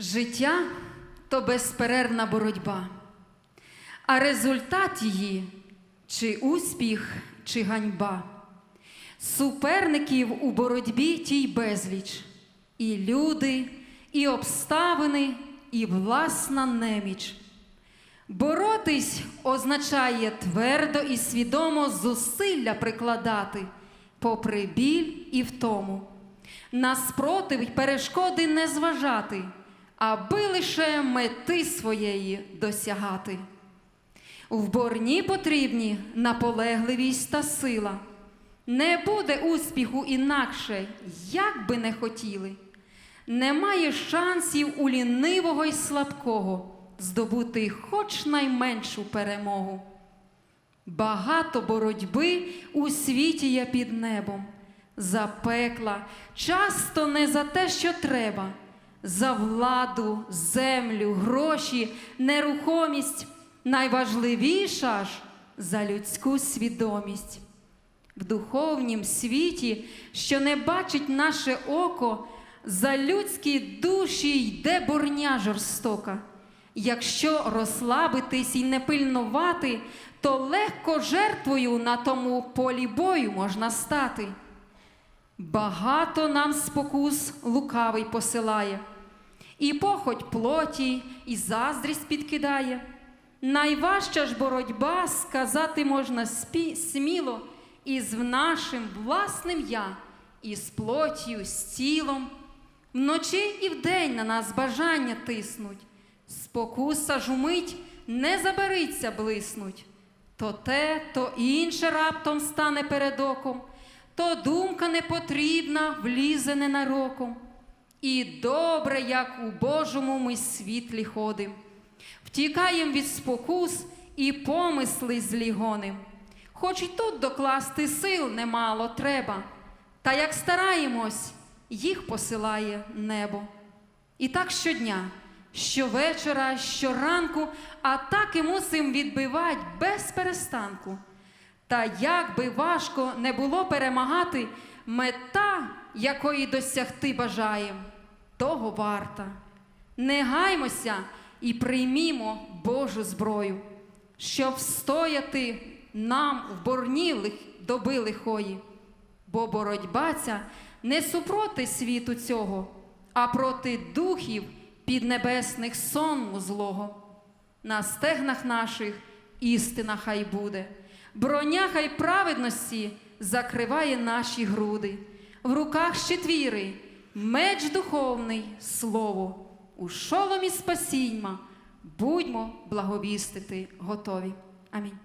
Життя то безперервна боротьба, а результат її чи успіх, чи ганьба. Суперників у боротьбі тій безліч, і люди, і обставини, і власна неміч. Боротись означає твердо і свідомо зусилля прикладати, попри біль і втому. На спротив й перешкоди не зважати, аби лише мети своєї досягати. В борні потрібні наполегливість та сила. Не буде успіху інакше, як би не хотіли. Немає шансів у лінивого й слабкого здобути хоч найменшу перемогу. Багато боротьби у світі є під небом, запекла, часто не за те, що треба, за владу, землю, гроші, нерухомість, найважливіша ж за людську свідомість. В духовнім світі, що не бачить наше око, за людські душі йде борня жорстока. Якщо розслабитись і не пильнувати, то легко жертвою на тому полі бою можна стати. Багато нам спокус лукавий посилає, і похоть плоті, і заздрість підкидає. Найважча ж боротьба сказати можна спі- сміло із нашим власним я, із плоттю, з тілом. Вночі і вдень на нас бажання тиснуть, спокуса жумить, не забериться блиснуть. То те, то інше раптом стане перед оком, то думка непотрібна влізе ненароком. І добре, як у Божому ми світлі ходим. Втікаєм від спокус і помисли злі гоним. Хоч і тут докласти сил немало треба, та як стараємось, їх посилає небо. І так щодня, щовечора, щоранку, атаки мусим відбивати без перестанку. Та як би важко не було перемагати, мета, якої досягти бажаєм, того варта. Не гаймося і приймімо Божу зброю, щоб встояти нам в борні доби лихої. Бо боротьба ця не супроти світу цього, а проти духів піднебесних сонму злого. На стегнах наших істина хай буде, броня хай праведності закриває наші груди, в руках щитвіри, меч духовний, слово, у шоломі спасіньма, будьмо благовістити готові. Амінь.